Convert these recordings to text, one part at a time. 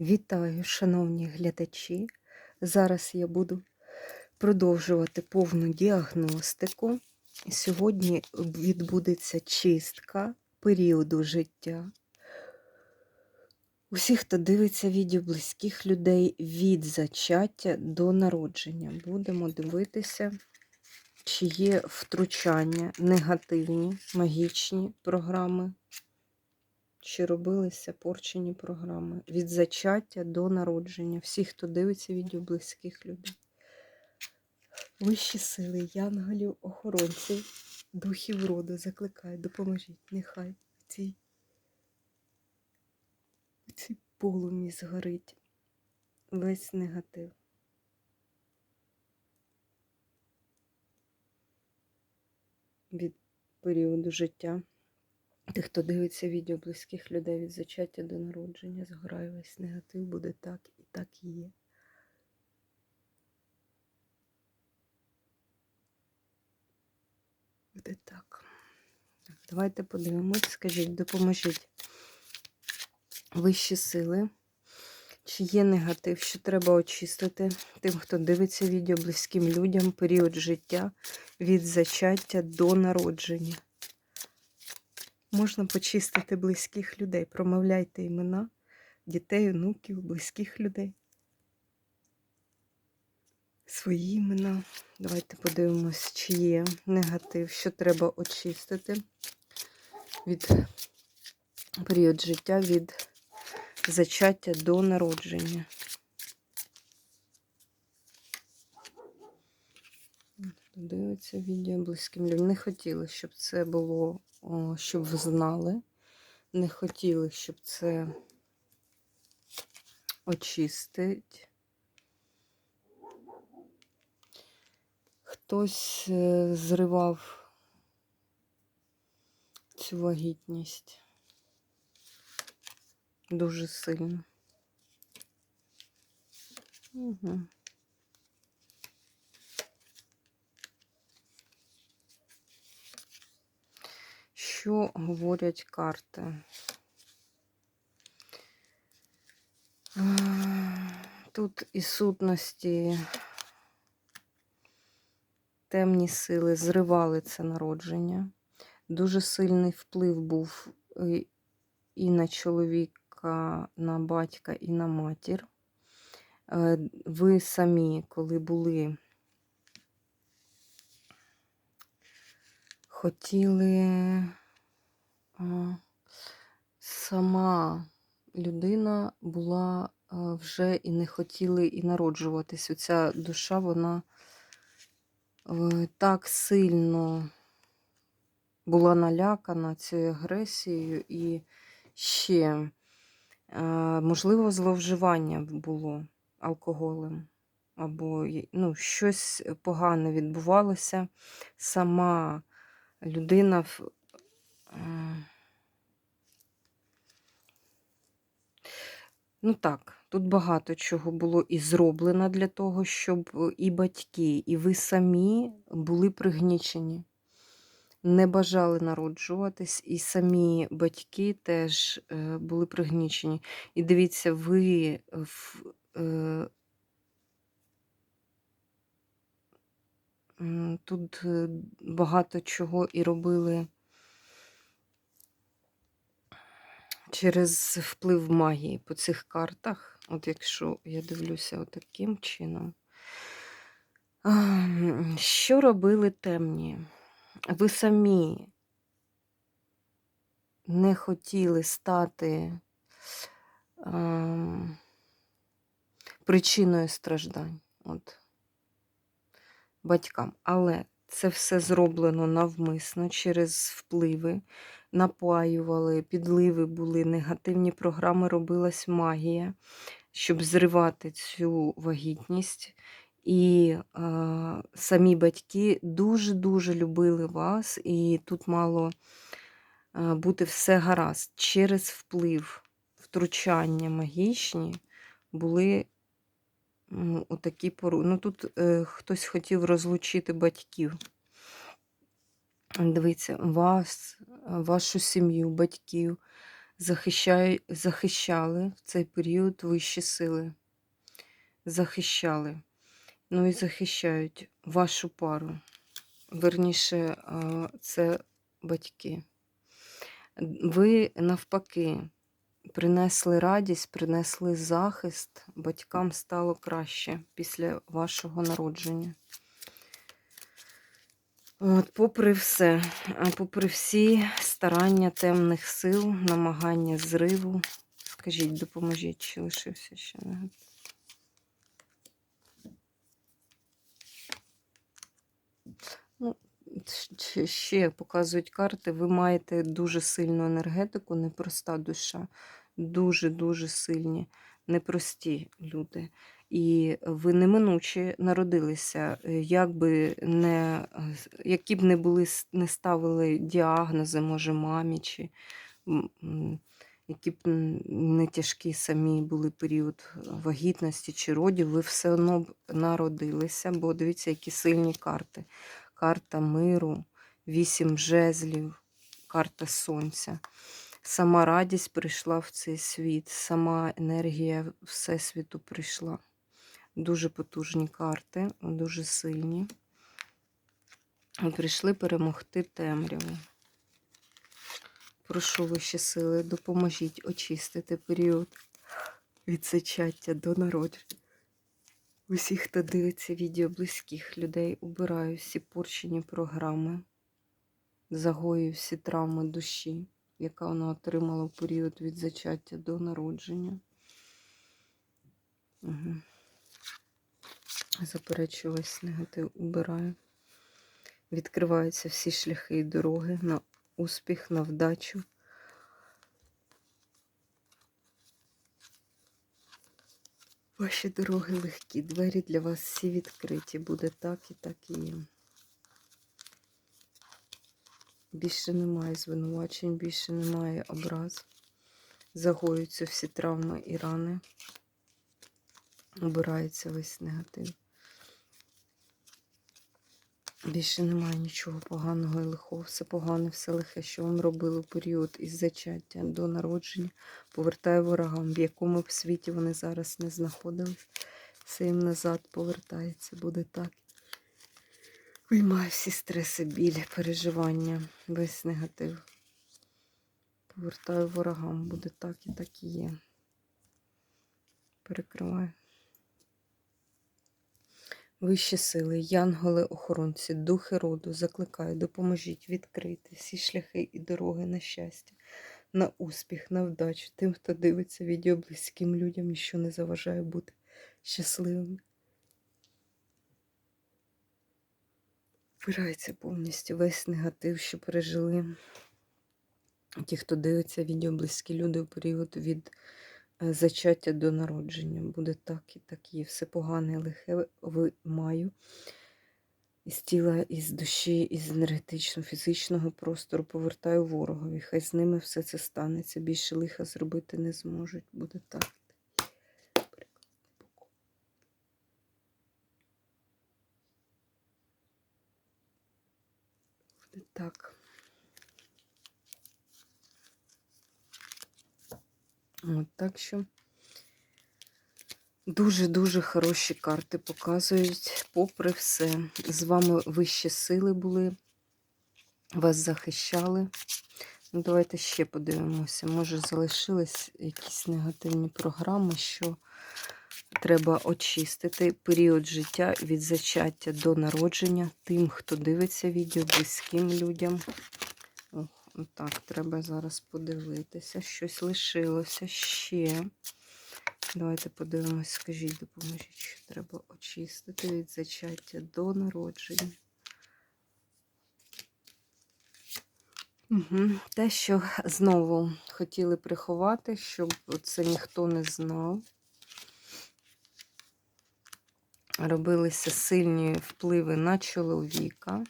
Вітаю, шановні глядачі. Зараз я буду продовжувати повну діагностику. Сьогодні відбудеться чистка періоду життя. Усіх, хто дивиться відео близьких людей від зачаття до народження. Будемо дивитися, чи є втручання, негативні, магічні програми чи робилися порчені програми від зачаття до народження. Всі, хто дивиться відео близьких людей. Вищі сили, янголів, охоронців, духів роду закликають, допоможіть. Нехай цій, цій полумі згорить весь негатив. Від періоду життя. Тих, хто дивиться відео близьких людей від зачаття до народження, згорає весь негатив, буде так і так і є. Буде так. Давайте подивимось, скажіть, допоможіть вищі сили. Чи є негатив, що треба очистити тим, хто дивиться відео близьким людям, період життя від зачаття до народження? Можна почистити близьких людей. Промовляйте імена дітей, онуків, близьких людей. Свої імена. Давайте подивимось, чи є негатив, що треба очистити від період життя від зачаття до народження. Дивиться відео близьким людям. Не хотіли, щоб це було о, щоб ви знали. Не хотіли, щоб це очистить. Хтось е, зривав цю вагітність дуже сильно. Угу. Що говорять карти? Тут і сутності, темні сили зривали це народження. Дуже сильний вплив був і на чоловіка, на батька, і на матір. Е, ви самі, коли були хотіли сама людина була вже і не хотіли і народжуватись. Оця душа, вона е, так сильно була налякана цією агресією і ще, е, можливо, зловживання було алкоголем. Або ну, щось погане відбувалося. Сама людина Ну так, тут багато чого було і зроблено для того, щоб е, і батьки, і ви самі були пригнічені, не бажали народжуватись, і самі батьки теж е, були пригнічені. І дивіться, ви в. Е, Тут багато чого і робили через вплив магії по цих картах. От якщо я дивлюся отаким чином. Що робили темні? Ви самі не хотіли стати причиною страждань от, батькам. Але це все зроблено навмисно через впливи напаювали, підливи були, негативні програми, робилась магія, щоб зривати цю вагітність. І е, самі батьки дуже-дуже любили вас, і тут мало е, бути все гаразд. Через вплив, втручання магічні були отакі пору. Ну, Тут е, хтось хотів розлучити батьків. Дивіться, вас, вашу сім'ю, батьків захищай, захищали в цей період вищі сили. Захищали. Ну і захищають вашу пару. Верніше, це батьки. Ви навпаки принесли радість, принесли захист, батькам стало краще після вашого народження. От, попри все, попри всі старання темних сил, намагання зриву. Скажіть, допоможіть, чи лишився ще негатив? Ну, ще показують карти, ви маєте дуже сильну енергетику, непроста душа, дуже-дуже сильні, непрості люди. І ви неминуче народилися, е, як би не, е, які б не були не ставили діагнози, може, мамі, чи які б не тяжкі самі були період вагітності чи родів, ви все одно б народилися, бо дивіться, які сильні карти. Карта миру, вісім жезлів, карта сонця. Сама радість прийшла в цей світ, сама енергія Всесвіту прийшла. Дуже потужні карти, дуже сильні. Прийшли перемогти темряву. Прошу вищі сили, допоможіть очистити період від зачаття до народження. Усіх, хто дивиться відео близьких людей, убираю всі порчені програми, загою всі травми душі, яка вона отримала в період від зачаття до народження. Угу. Заперечую весь негатив, убираю. Відкриваються всі шляхи і дороги на успіх, на вдачу. Ваші дороги легкі, двері для вас всі відкриті. Буде так і так і є. Більше немає звинувачень, більше немає образ. Загоюються всі травми і рани. Обирається весь негатив. Більше немає нічого поганого і лихого. Все погане, все лихе, що вам робили в період із зачаття до народження, повертає ворогам, в якому б світі вони зараз не знаходились. Все їм назад повертається, буде так. Виймає всі стреси, біль, переживання, весь негатив. Повертаю ворогам, буде так і так і є. Перекриваю. Вищі сили, янголи-охоронці, духи роду, закликаю, допоможіть відкрити всі шляхи і дороги на щастя, на успіх, на вдачу тим, хто дивиться відео близьким людям і що не заважає бути щасливими. Вбирається повністю весь негатив, що пережили ті, хто дивиться відео близькі люди у період від зачаття до народження. Буде так і так є. Все погане, лихе вимаю із тіла, із душі, із енергетичного, фізичного простору повертаю ворогові. Хай з ними все це станеться. Більше лиха зробити не зможуть. Буде так. Буде так. От, так що дуже-дуже хороші карти показують, попри все. З вами вищі сили були, вас захищали. Ну, давайте ще подивимося. Може, залишились якісь негативні програми, що треба очистити період життя від зачаття до народження тим, хто дивиться відео, близьким людям. Ох, так, треба зараз подивитися. Щось лишилося ще. Давайте подивимось, скажіть, допоможіть, що треба очистити від зачаття до народження. Угу. Те, що знову хотіли приховати, щоб це ніхто не знав. Робилися сильні впливи на чоловіка,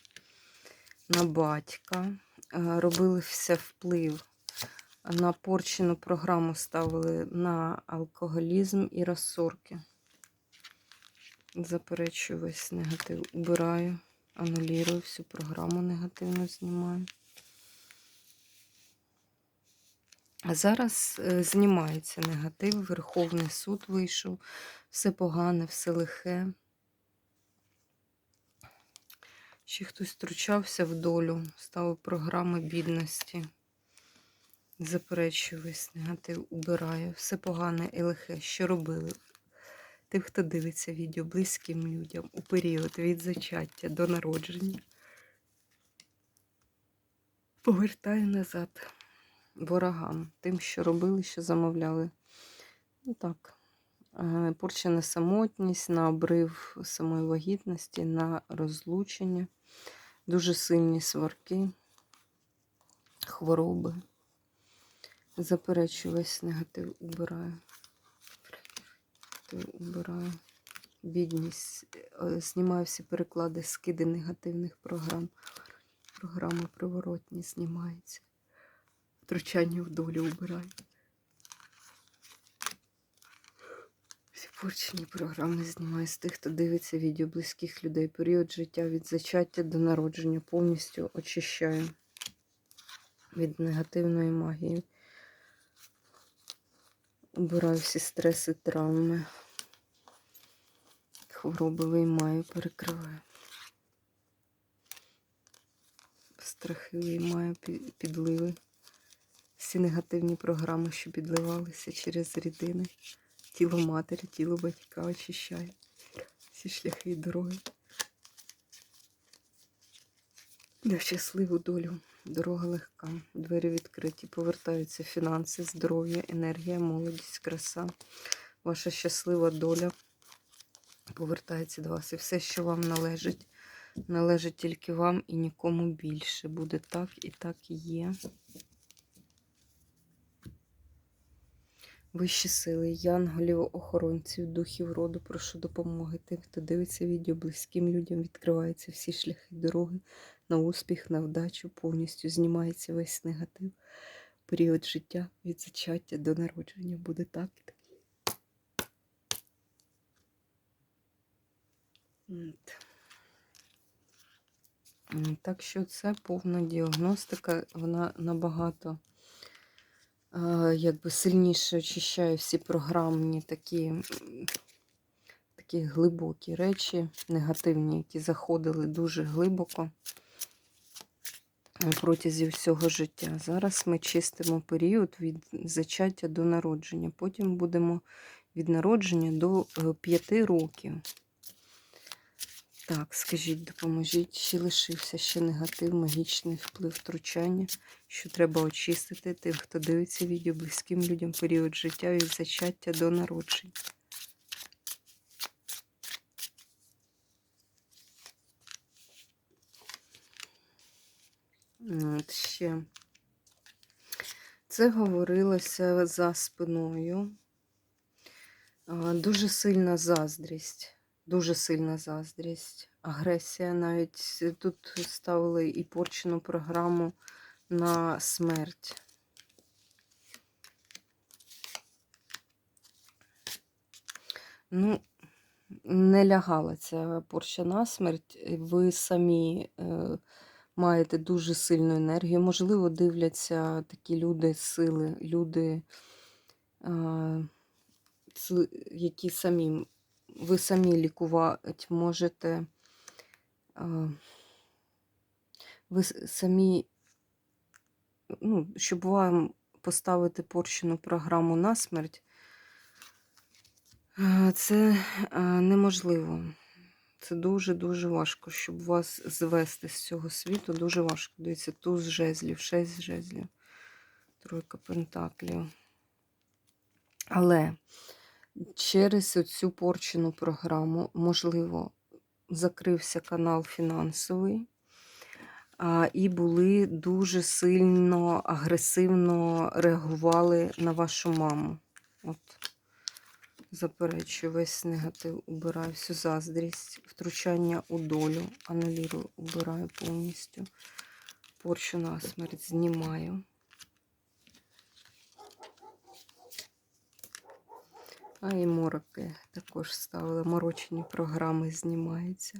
на батька. Е, Робився вплив на порчену програму ставили на алкоголізм і розсорки. Заперечую весь негатив. Убираю, анулірую всю програму негативно знімаю. А зараз е, знімається негатив, Верховний суд вийшов, все погане, все лихе. Ще хтось втручався в долю, ставив програми бідності. Заперечую весь негатив, убираю. Все погане і лихе, що робили. Тим, хто дивиться відео близьким людям у період від зачаття до народження. Повертаю назад ворогам, тим, що робили, що замовляли. Ну так, е, порча на самотність, на обрив самої вагітності, на розлучення, дуже сильні сварки, хвороби. Заперечую весь негатив, убираю. Убираю. Бідність. е, Знімаю всі переклади, скиди негативних програм. Програма приворотні знімається. Втручання в долю убираю. Всі порчені програми знімаю з тих, хто дивиться відео близьких людей. Період життя від зачаття до народження повністю очищаю від негативної магії. Убираю всі стреси, травми. Хвороби виймаю, перекриваю. Страхи виймаю, підливи. Всі негативні програми, що підливалися через рідини. Тіло матері, тіло батька очищаю. Всі шляхи і дороги. На щасливу долю. Дорога легка, двері відкриті, повертаються фінанси, здоров'я, енергія, молодість, краса. Ваша щаслива доля повертається до вас. І все, що вам належить, належить тільки вам і нікому більше. Буде так і так і є. Вищі сили, янголів, охоронців, духів роду, прошу допомоги тим, хто дивиться відео, близьким людям відкриваються всі шляхи дороги на успіх, на вдачу, повністю знімається весь негатив. Період життя від зачаття до народження буде так і так. Так що це повна діагностика, вона набагато якби сильніше очищає всі програмні такі, такі глибокі речі, негативні, які заходили дуже глибоко протязі всього життя. Зараз ми чистимо період від зачаття до народження. Потім будемо від народження до 5 років. Так, скажіть, допоможіть, чи лишився ще негатив, магічний вплив втручання, що треба очистити тим, хто дивиться відео близьким людям період життя від зачаття до народження. От ще. Це говорилося за спиною. Дуже сильна заздрість. Дуже сильна заздрість. Агресія навіть тут ставили і порчену програму на смерть. Ну, не лягала ця порча на смерть. Ви самі е, маєте дуже сильну енергію. Можливо, дивляться такі люди сили, люди, е, які самі, ви самі лікувати можете. Ви самі, ну, щоб вам поставити порчену програму на смерть, це неможливо. Це дуже-дуже важко, щоб вас звести з цього світу. Дуже важко. Дивіться, туз жезлів, шесть жезлів, тройка пентаклів. Але через цю порчену програму, можливо, закрився канал фінансовий, і були дуже сильно агресивно реагували на вашу маму. От. Заперечую весь негатив, убираю всю заздрість, втручання у долю, анулірую, убираю повністю. Порчу на смерть знімаю. А і мороки також ставили. Морочені програми знімаються.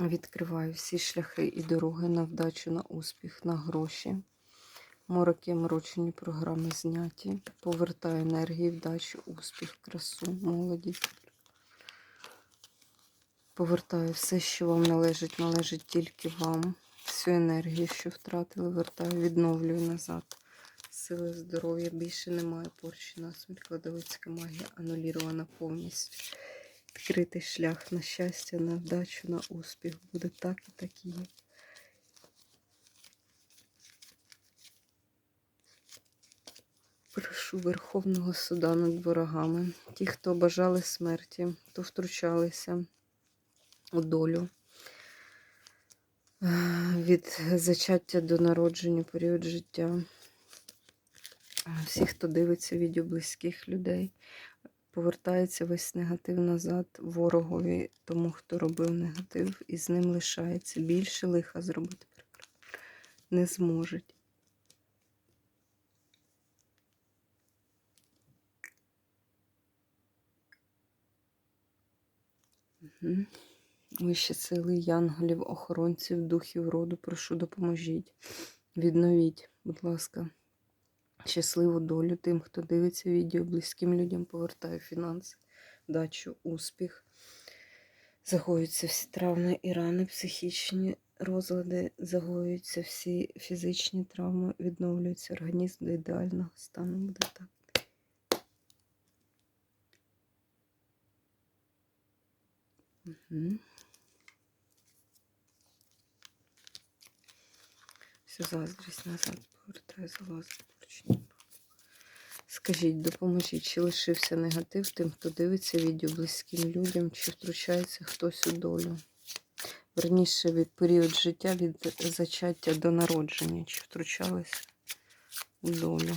Відкриваю всі шляхи і дороги на вдачу, на успіх, на гроші. Мороки, морочені програми зняті. Повертаю енергії, вдачу, успіх, красу, молодість. Повертаю все, що вам належить, належить тільки вам. Всю енергію, що втратили, вертаю, відновлюю назад. Сили здоров'я більше немає. Порчі насмерть, кладовицька магія анулірована повністю. Відкритий шлях на щастя, на вдачу, на успіх. Буде так і так є. Прошу Верховного суда над ворогами. Ті, хто бажали смерті, хто втручалися у долю. Від зачаття до народження, період життя. Всі, хто дивиться відео близьких людей, повертається весь негатив назад ворогові, тому хто робив негатив, і з ним лишається. Більше лиха зробити не зможуть. Мгм. Вищі сили, янголів, охоронців, духів роду, прошу, допоможіть. Відновіть, будь ласка, щасливу долю тим, хто дивиться відео, близьким людям повертаю фінанси, дачу, успіх. Загоюються всі травми і рани, психічні розлади, загоюються всі фізичні травми, відновлюється організм до ідеального стану. Буде так. Угу. Всю заздрість назад повертаю, залазить поручні. Скажіть, допоможіть, чи лишився негатив тим, хто дивиться відео близьким людям, чи втручається хтось у долю? Верніше від період життя від зачаття до народження, чи втручалися у долю?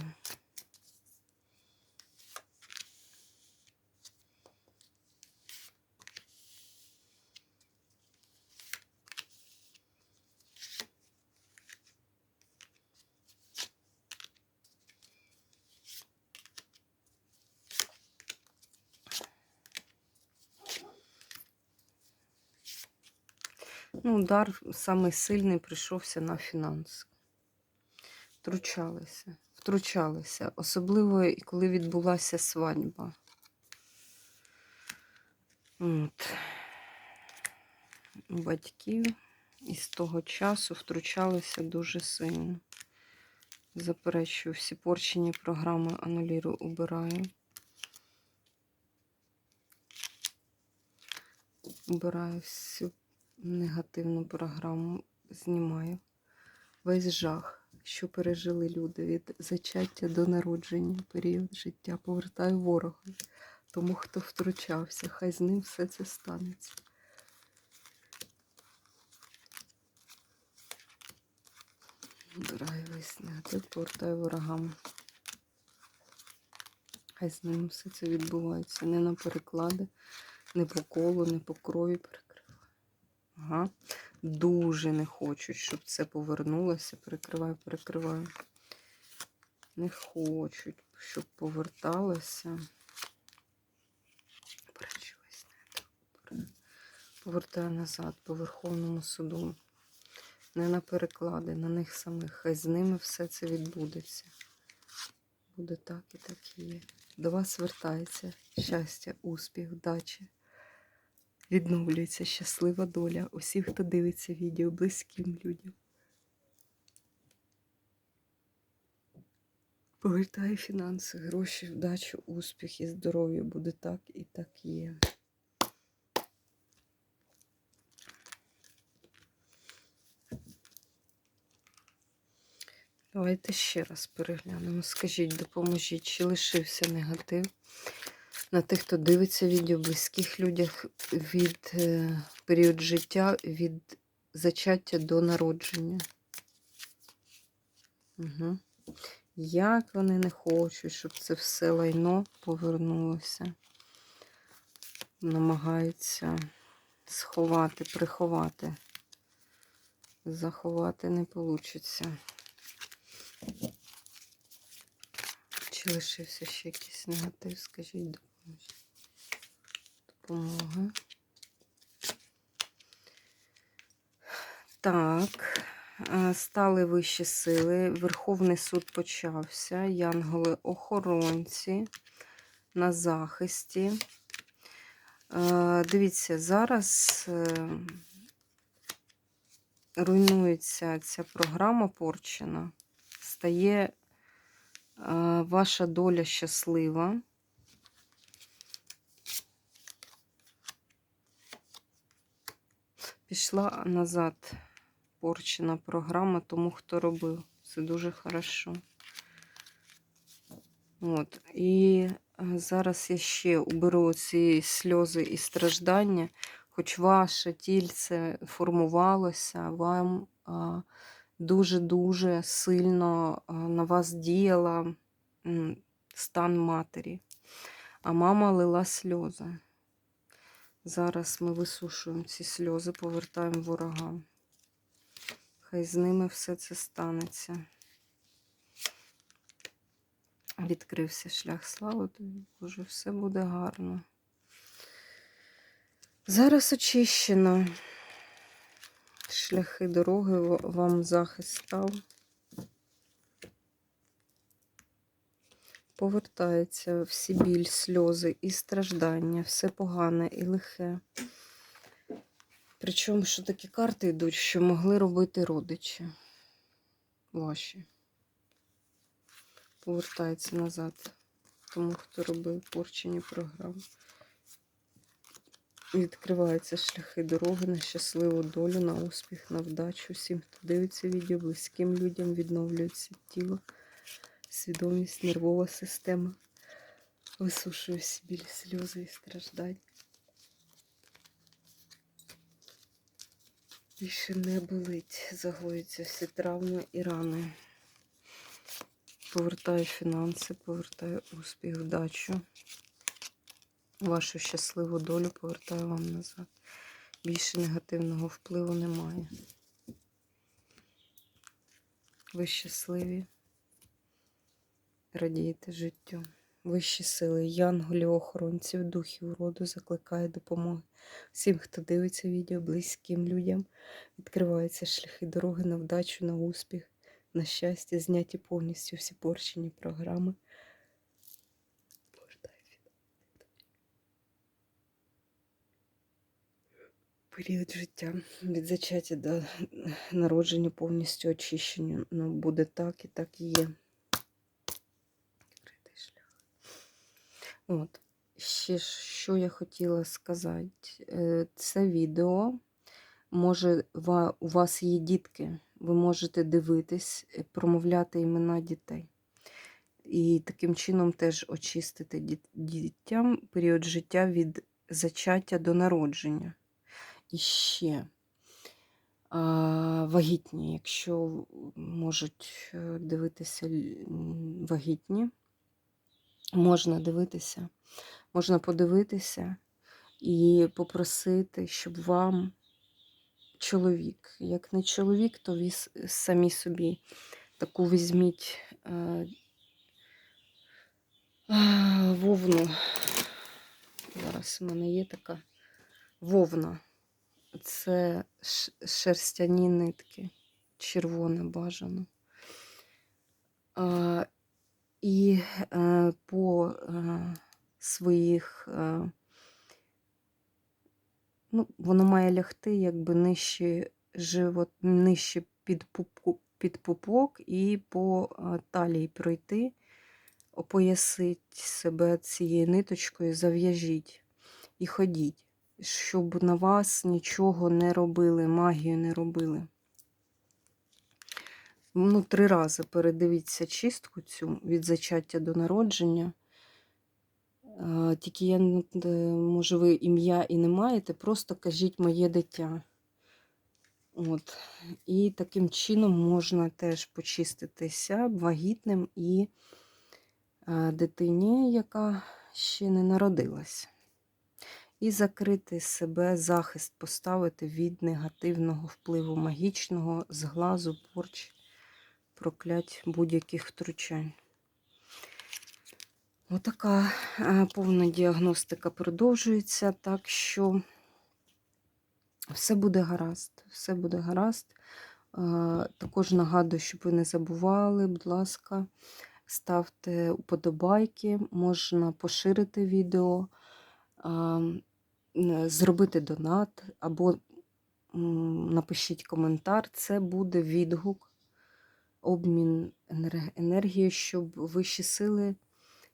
Ну, удар самий сильний прийшовся на фінанси. Втручалися, втручалися. Особливо, і коли відбулася свадьба. От. Батьків із того часу втручалися дуже сильно. Заперечую, всі порчені програми анулірую, убираю. Убираю всю негативну програму, знімаю. Весь жах, що пережили люди від зачаття до народження, період життя, повертаю ворога. Тому хто втручався, хай з ним все це станеться. Убираю весь негатив, повертаю ворогам. Хай з ним все це відбувається. Не на переклади, не по колу, не по крові. Ага. Дуже не хочуть, щоб це повернулося. Перекриваю, перекриваю. Не хочуть, щоб поверталося. Повертаю назад по Верховному суду. Не на переклади, на них самих. Хай з ними все це відбудеться. Буде так і так і є. До вас вертається щастя, успіх, вдача. Відновлюється щаслива доля усіх, хто дивиться відео близьким людям. Повертає фінанси, гроші, вдачу, успіх і здоров'я. Буде так і так є. Давайте ще раз переглянемо. Скажіть, допоможіть, чи лишився негатив на тих, хто дивиться відео близьких людях від е, період життя від зачаття до народження. Угу. Як вони не хочуть, щоб це все лайно повернулося. Намагаються сховати, приховати. Заховати не вийде. Чи лишився ще якийсь негатив? Скажіть. Допомога. Так, е, стали вищі сили, Верховний суд почався, янголи-охоронці на захисті. Е, Дивіться, зараз е, руйнується ця програма порчена, стає ваша доля щаслива. Пішла назад порчена програма тому, хто робив. Це дуже хорошо. От. І е, зараз я ще уберу ці сльози і страждання, хоч ваше тільце формувалося, вам а, дуже-дуже сильно а, на вас діяла стан матері. А мама лила сльози. Зараз ми висушуємо ці сльози, повертаємо ворогам. Хай з ними все це станеться. Відкрився шлях слави, тобі, Боже, все буде гарно. Зараз очищено. Шляхи дороги вам захист став. Повертається всі біль, сльози і страждання, все погане і лихе. Причому, що такі карти йдуть, що могли робити родичі ваші. Повертається назад. Тому, хто робив порчені програми. Відкриваються шляхи дороги на щасливу долю, на успіх, на вдачу. Всім, хто дивиться відео, близьким людям відновлюється тіло, свідомість, нервова система. Висушує всі білі сльози і страждання. Більше не болить, загоюються всі травми і рани. Повертаю фінанси, повертаю успіх, вдачу. Вашу щасливу долю повертаю вам назад. Більше негативного впливу немає. Ви щасливі. Радієте життю. Вищі сили, янголів, охоронців, духів роду закликає допомоги. Всім, хто дивиться відео, близьким людям, відкриваються шляхи дороги на вдачу, на успіх, на щастя, зняті повністю всі порчені програми. Період життя від зачаття до народження повністю очищення. Ну, буде так і так і є. Відкритий шлях. От. Ще що я хотіла сказати. Е, Це відео. Може, у вас є дітки, ви можете дивитись, е, промовляти імена дітей. І таким чином теж очистити дітям період життя від зачаття до народження. І ще а, вагітні, якщо можуть е, дивитися вагітні, можна дивитися, можна подивитися і попросити, щоб вам чоловік, як не чоловік, то ви самі собі таку візьміть е, а, вовну. Зараз в мене є така вовна. Це шерстяні нитки, червоне бажано. І е, по е, своїх, е, ну, воно має лягти якби нижче живот, нижче під, пупку, під пупок і по е, талії пройти, опоясить себе цією ниточкою, зав'яжіть і ходіть, щоб на вас нічого не робили, магію не робили. Ну, три рази передивіться чистку цю від зачаття до народження. Е, Тільки я, може, ви ім'я і не маєте, просто кажіть моє дитя. От. І таким чином можна теж почиститися вагітним і е, дитині, яка ще не народилась. І закрити себе, захист поставити від негативного впливу магічного, зглазу, порч, проклять будь-яких втручань. Отака е, повна діагностика продовжується, так що все буде гаразд, все буде гаразд. Е, Також нагадую, щоб ви не забували, будь ласка, ставте уподобайки, можна поширити відео, зробити донат або напишіть коментар. Це буде відгук, обмін енер- енергією, щоб вищі сили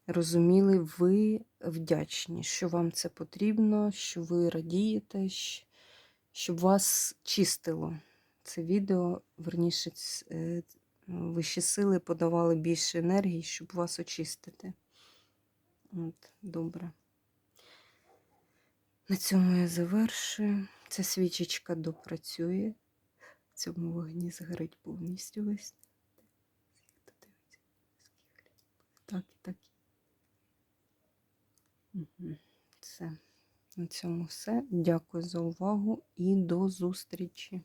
розуміли, ви вдячні, що вам це потрібно, що ви радієте, щоб вас чистило. Це відео, верніше, е, вищі сили подавали більше енергії, щоб вас очистити. От, добре. На цьому я завершую. Ця свічечка допрацює. В цьому вогні згорить повністю весь. Хто дивиться? Скільки? Так і так. Це. На цьому все. Дякую за увагу і до зустрічі.